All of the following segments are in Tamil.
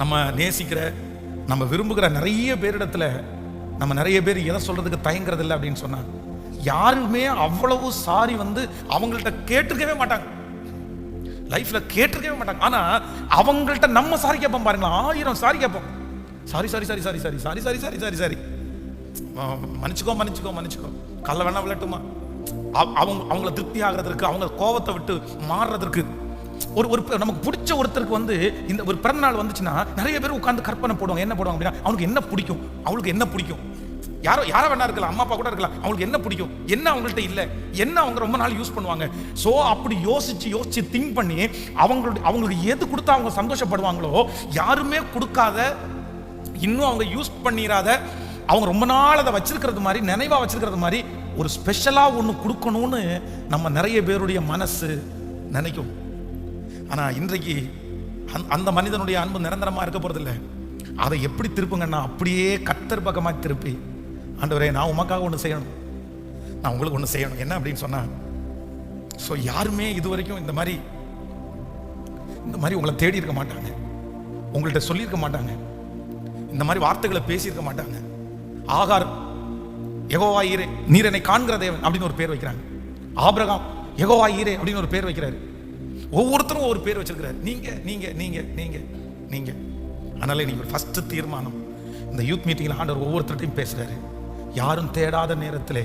நம்ம நேசிக்கிற நம்ம விரும்புகிற நிறைய பேரிடத்துல நம்ம நிறைய பேர் எதை சொல்றதுக்கு தயங்குறது இல்லை அப்படின்னு சொன்னா யாருமே அவ்வளவு சாரி வந்து அவங்கள்ட்ட கேட்டிருக்கவே மாட்டாங்க. லைஃப்ல கேட்டிருக்கவே மாட்டாங்க. ஆனா அவங்கள்ட்ட நம்ம சாரி கேட்போம் பாருங்களா ஆயிரம் சாரி கேட்போம். Sorry sorry sorry sorry sorry sorry sorry sorry sorry sorry. மன்னிச்சுக்கோ மன்னிச்சுக்கோ மன்னிச்சுக்கோ. கல்ல வேணா விளட்டுமா? அவங்க அவங்கள திருப்தி ஆகிறதுக்கு அவங்க கோவத்தை விட்டு மாறுறதுக்கு ஒரு ஒரு நமக்கு பிடிச்ச ஒருத்தருக்கு வந்து இந்த ஒரு பிறந்த நாள் வந்துச்சுன்னா நிறைய பேர் உட்கார்ந்து கற்பனை போடுவாங்க. என்ன போடுவாங்க அப்படின்னா அவனுக்கு என்ன பிடிக்கும்? அவளுக்கு என்ன பிடிக்கும்? யாரோ யாரோ வேணா இருக்கலாம். அம்மா அப்பா கூட இருக்கலாம். அவங்களுக்கு என்ன பிடிக்கும்? என்ன அவங்கள்ட்ட இல்லை? என்ன அவங்க ரொம்ப நாள் யூஸ் பண்ணுவாங்க? ஸோ அப்படி யோசிச்சு யோசிச்சு திங்க் பண்ணி அவங்களுடைய அவங்களுக்கு எது கொடுத்தா அவங்க சந்தோஷப்படுவாங்களோ யாருமே கொடுக்காத இன்னும் அவங்க யூஸ் பண்ணிடாத அவங்க ரொம்ப நாள் அதை வச்சிருக்கிறது மாதிரி நினைவா வச்சிருக்கிறது மாதிரி ஒரு ஸ்பெஷலா ஒன்று கொடுக்கணும்னு நம்ம நிறைய பேருடைய மனசு நினைக்கும். ஆனா இன்றைக்கு அந் அந்த மனிதனுடைய அன்பு நிரந்தரமா இருக்க போகிறதில்ல அதை எப்படி திருப்புங்கன்னா அப்படியே கத்தர் பக்கமாக திருப்பி ஆண்டவரே நான் உமக்காக ஒன்று செய்யணும். நான் உங்களுக்கு ஒன்று செய்யணும். என்ன அப்படின்னு சொன்னா ஸோ யாருமே இது வரைக்கும் இந்த மாதிரி இந்த மாதிரி உங்களை தேடி இருக்க மாட்டாங்க. உங்கள்கிட்ட சொல்லியிருக்க மாட்டாங்க. இந்த மாதிரி வார்த்தைகளை பேசியிருக்க மாட்டாங்க. ஆகார் எகோவா ஈரே நீர் என்னை காண்கிற தேவன் அப்படின்னு ஒரு பேர் வைக்கிறாங்க. ஆபிரகாம் எகோவா ஈரே அப்படின்னு ஒரு பேர் வைக்கிறாரு. ஒவ்வொருத்தரும் ஒரு பேர் வச்சிருக்கிறாரு. நீங்க நீங்க நீங்க நீங்க நீங்க. அதனால நீங்க ஃபர்ஸ்ட் தீர்மானம். இந்த யூத் மீட்டிங்ல ஆண்டவர் ஒவ்வொருத்தர்ட்டையும் பேசுறாரு. யாரும் தேடாத நேரத்திலே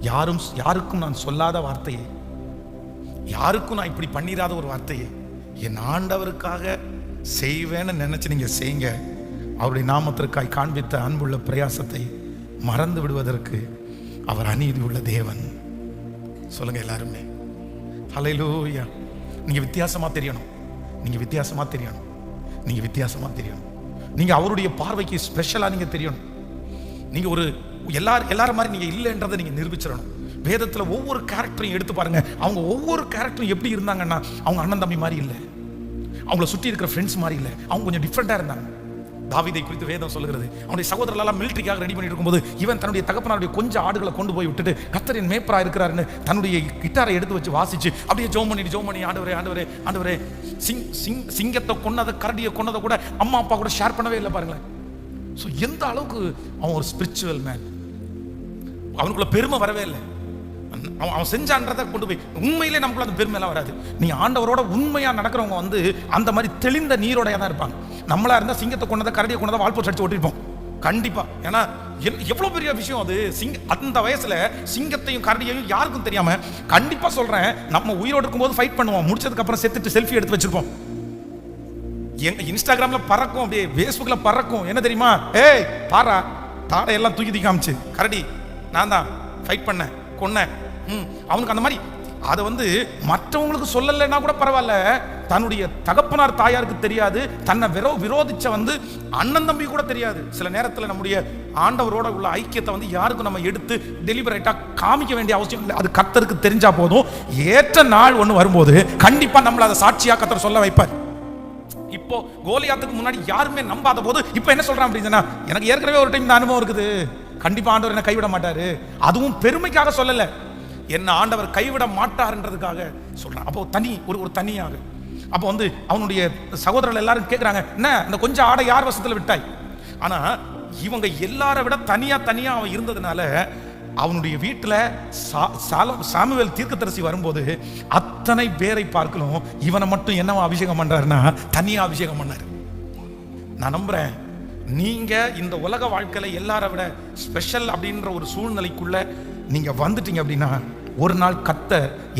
யாரும் யாருக்கும் நான் சொல்லாத வார்த்தையை யாருக்கும் நான் இப்படி பண்ணிடாத ஒரு வார்த்தையை என் ஆண்டவருக்காக செய்வேன்னு நினச்சி நீங்கள் செய்யுங்க அவருடைய நாமத்திற்காய் காண்பித்த அன்புள்ள பிரயாசத்தை மறந்து விடுவதற்கு அவர் அநீதி உள்ள தேவன். சொல்லுங்க எல்லாருமே. ஹalleluya நீங்க வித்தியாசமா தெரியணும். நீங்க வித்தியாசமா தெரியணும். நீங்க வித்தியாசமா தெரியணும். நீங்க அவருடைய பார்வைக்கு ஸ்பெஷலா நீங்க தெரியணும். நீங்க ஒரு எல்லார் எல்லாரும் மாதிரி நீங்க இல்லைன்றதை நீங்க நிரூபிச்சிடணும். வேதத்துல ஒவ்வொரு கேரக்டரையும் எடுத்து பாருங்க. அவங்க ஒவ்வொரு கேரக்டரும் எப்படி இருந்தாங்கன்னா அவங்க அண்ணன் தம்பி மாதிரி இல்லை. அவங்கள சுற்றி இருக்கிற ஃப்ரெண்ட்ஸ் மாதிரி இல்லை. அவங்க கொஞ்சம் டிஃப்ரெண்ட்டாக இருந்தாங்க. தாவிதை குறித்து வேதம் சொல்லுகிறது. அவனுடைய சகோதரர்களெல்லாம் மிலிட்டரிக்காக ரெடி பண்ணிட்டு இருக்கும்போது இவன் தன்னுடைய தகப்பனாருடைய கொஞ்சம் ஆடுகளை கொண்டு போய் விட்டுட்டு கத்தரின் மேப்பரா இருக்கிறாருன்னு தன்னுடைய கிட்டாரை எடுத்து வச்சு வாசிச்சு அப்படியே ஜோம் பண்ணி ஜோம் பண்ணி ஆண்டவரே ஆண்டவரே ஆண்டவரே சிங் சிங் சிங்கத்தை கொன்னதை கரடியை கொன்னதை கூட அம்மா அப்பா கூட ஷேர் பண்ணவே இல்லை பாருங்களேன். ஸோ எந்த அளவுக்கு அவன் ஒரு ஸ்பிரிச்சுவல் மேன் அவனுக்குள்ள பெருமை வரவே இல்லை. அவன் அவன் செஞ்சான்றதை கொண்டு போய் உண்மையிலே நமக்குள்ள அந்த பெருமையெல்லாம் வராது. நீ ஆண்டவரோட உண்மையாக நடக்கிறவங்க வந்து அந்த மாதிரி தெளிந்த நீரோடையாக தான் இருப்பாங்க. நம்மளா இருந்தால் சிங்கத்தை கொண்டதை கரடியை கொண்டதை வால்போட் அடிச்சு ஓட்டிருப்போம். கண்டிப்பாக ஏன்னா எவ்வளோ பெரிய விஷயம் அது? சிங்க அந்த வயசில் சிங்கத்தையும் கரடியையும் யாருக்கும் தெரியாமல் கண்டிப்பாக சொல்கிறேன் நம்ம உயிரோடு இருக்கும்போது ஃபைட் பண்ணுவோம். முடிச்சதுக்கப்புறம் செத்துட்டு செல்ஃபி எடுத்து வச்சிருப்போம். எங்க இன்ஸ்டாகிராம்ல பறக்கும் அப்படியே ஃபேஸ்புக்கில் பறக்கும். என்ன தெரியுமா? ஏய் பாரா தாடை எல்லாம் தூக்கி தூக்கி காமிச்சு. கரடி நான் தான் ஃபைட் பண்ணேன் கொன்னேன். அவனுக்கு அந்த மாதிரி அதை வந்து மற்றவங்களுக்கு சொல்லலைன்னா கூட பரவாயில்ல. தன்னுடைய தகப்பனார் தாயாருக்கு தெரியாது. தன்னை விரோ விரோதிச்ச வந்து அண்ணன் தம்பி கூட தெரியாது. சில நேரத்தில் நம்முடைய ஆண்டவரோட உள்ள ஐக்கியத்தை வந்து யாருக்கும் நம்ம எடுத்து டெலிபரேட்டாக காமிக்க வேண்டிய அவசியம் இல்லை. அது கத்தருக்கு தெரிஞ்சா போதும். ஏற்ற நாள் ஒன்று வரும்போது கண்டிப்பாக நம்மளை அதை சாட்சியாக கத்தர் சொல்ல வைப்பார். இப்போ கோலியாத்துக்கு முன்னாடி யாருமே நம்பாத போது இப்போ என்ன சொல்றான் அப்படின்னு எனக்கு ஏற்கனவே ஒரு டைம் இந்த அனுபவம் இருக்குது. கண்டிப்பா ஆண்டவர் என்ன கைவிட மாட்டாரு. அதுவும் பெருமைக்காக சொல்லலை. என்ன ஆண்டவர் கைவிட மாட்டாருன்றதுக்காக சொல்கிறான் அப்போ தனி ஒரு ஒரு தனியாக. அப்போ வந்து அவனுடைய சகோதரர்கள் எல்லாரும் கேட்குறாங்க என்ன இந்த கொஞ்சம் ஆடை யார் வசத்தில் விட்டாய்? ஆனால் இவங்க எல்லாரை விட தனியாக தனியாக அவன் இருந்ததுனால அவனுடைய வீட்டில் சாமுவேல் தீர்க்கதரிசி வரும்போது அத்தனை பேரை பார்க்கலும் இவனை மட்டும் என்னவா அபிஷேகம் பண்ணுறாருன்னா தனியாக அபிஷேகம் பண்ணார். நான் நம்புகிறேன் நீங்கள் இந்த உலக வாழ்க்கையில் எல்லாரை விட ஸ்பெஷல் அப்படின்ற ஒரு சூழ்நிலைக்குள்ள நீங்கள் வந்துட்டீங்க அப்படின்னா ஒரு நாள் கத்த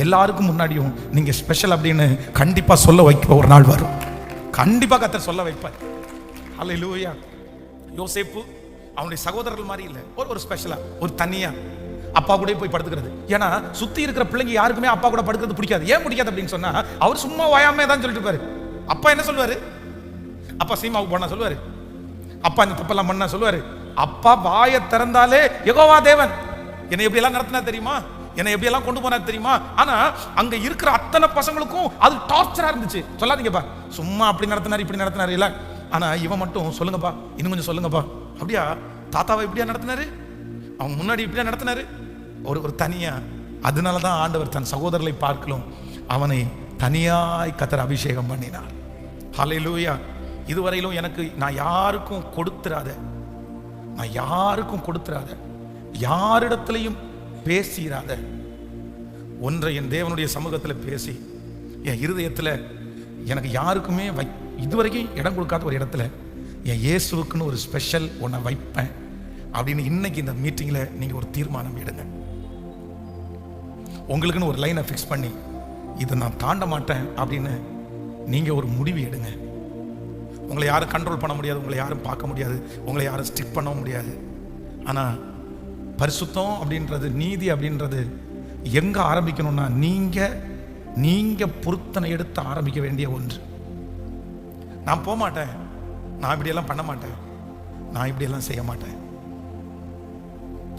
எல்லாருக்கும் முன்னாடியும் நீங்கள் ஸ்பெஷல் அப்படின்னு கண்டிப்பாக சொல்ல வைக்க ஒரு நாள் வரும். கண்டிப்பாக கத்த சொல்ல வைப்பார். அல்ல லூயா யோசேப்பு அவனுடைய சகோதரர்கள் மாதிரி இல்லை. ஒரு ஒரு ஸ்பெஷலாக ஒரு தனியாக அப்பா கூட போய் படுத்துக்கிறது. ஏன்னா சுற்றி இருக்கிற பிள்ளைங்க யாருக்குமே அப்பா கூட படுக்கிறது பிடிக்காது. ஏன் பிடிக்காது அப்படின்னு சொன்னால் அவர் சும்மா வாயாமே தான் சொல்லிட்டு இருப்பாரு. அப்பா என்ன சொல்லுவார்? அப்பா சீமாவுக்கு போனா சொல்லுவார். அப்பா இந்த தப்பெல்லாம் பண்ணா சொல்லுவார். அப்பா வாயை திறந்தாலே எகோவா தேவன். என்னை எப்படி எல்லாம் நடத்தினா தெரியுமா? என்னை எப்படி எல்லாம் கொண்டு போனா தெரியுமா? ஆனா அங்க இருக்கிற அத்தனை பசங்களுக்கும் அது டார்ச்சரா இருந்துச்சு. சொல்லாதீங்கப்பா சும்மா அப்படி நடத்தினாரு இப்படி நடத்தினார் இல்ல. ஆனா இவன் மட்டும் சொல்லுங்கப்பா இன்னும் கொஞ்சம் சொல்லுங்கப்பா அப்படியா? தாத்தாவை இப்படியா நடத்தினாரு? அவன் முன்னாடி இப்படியா நடத்தினாரு? ஒரு ஒரு தனியா. அதனால தான் ஆண்டவர் தன் சகோதரர்களை பார்க்கலாம் அவனை தனியாய் கத்தர் அபிஷேகம் பண்ணினார். ஹலையிலூயா இதுவரையிலும் எனக்கு நான் யாருக்கும் கொடுத்துறாத நான் யாருக்கும் கொடுத்துறாத யாரிடத்திலையும் பேசிராத. ஒன்றை என் தேவனுடைய சமூகத்தில் பேசி என் இருதயத்தில் எனக்கு யாருக்குமே வை இதுவரைக்கும் இடம் கொடுக்காத ஒரு இடத்துல என் இயேசுவுக்குன்னு ஒரு ஸ்பெஷல் ஒன்றை வைப்பேன் அப்படின்னு இன்னைக்கு இந்த மீட்டிங்கில் நீங்கள் ஒரு தீர்மானம் எடுங்க. உங்களுக்குன்னு ஒரு லைனை ஃபிக்ஸ் பண்ணி இதை நான் தாண்ட மாட்டேன் அப்படின்னு நீங்கள் ஒரு முடிவு எடுங்க. உங்களை யாரும் கண்ட்ரோல் பண்ண முடியாது உங்களை யாரும் பார்க்க முடியாது உங்களை யாரும் ஸ்டிக் பண்ணவும் முடியாது. ஆனால் பரிசுத்தம் அப்படின்றது நீதி அப்படின்றது எங்கே ஆரம்பிக்கணும்னா நீங்கள் நீங்கள் பொருத்தனை எடுத்து ஆரம்பிக்க வேண்டிய ஒன்று. நான் போக மாட்டேன். நான் இப்படியெல்லாம் பண்ண மாட்டேன். நான் இப்படியெல்லாம் செய்ய மாட்டேன்.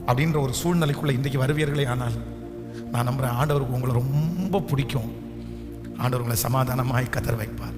அப்படின்ற ஒரு சூழ்நிலைக்குள்ள இன்றைக்கு வருவீர்களே ஆனால் நான் நம்புகிறேன் ஆண்டவருக்கு உங்களை ரொம்ப பிடிக்கும். ஆண்டவர்களை சமாதானமாக சமாதானமாய் கதர் வைப்பார்.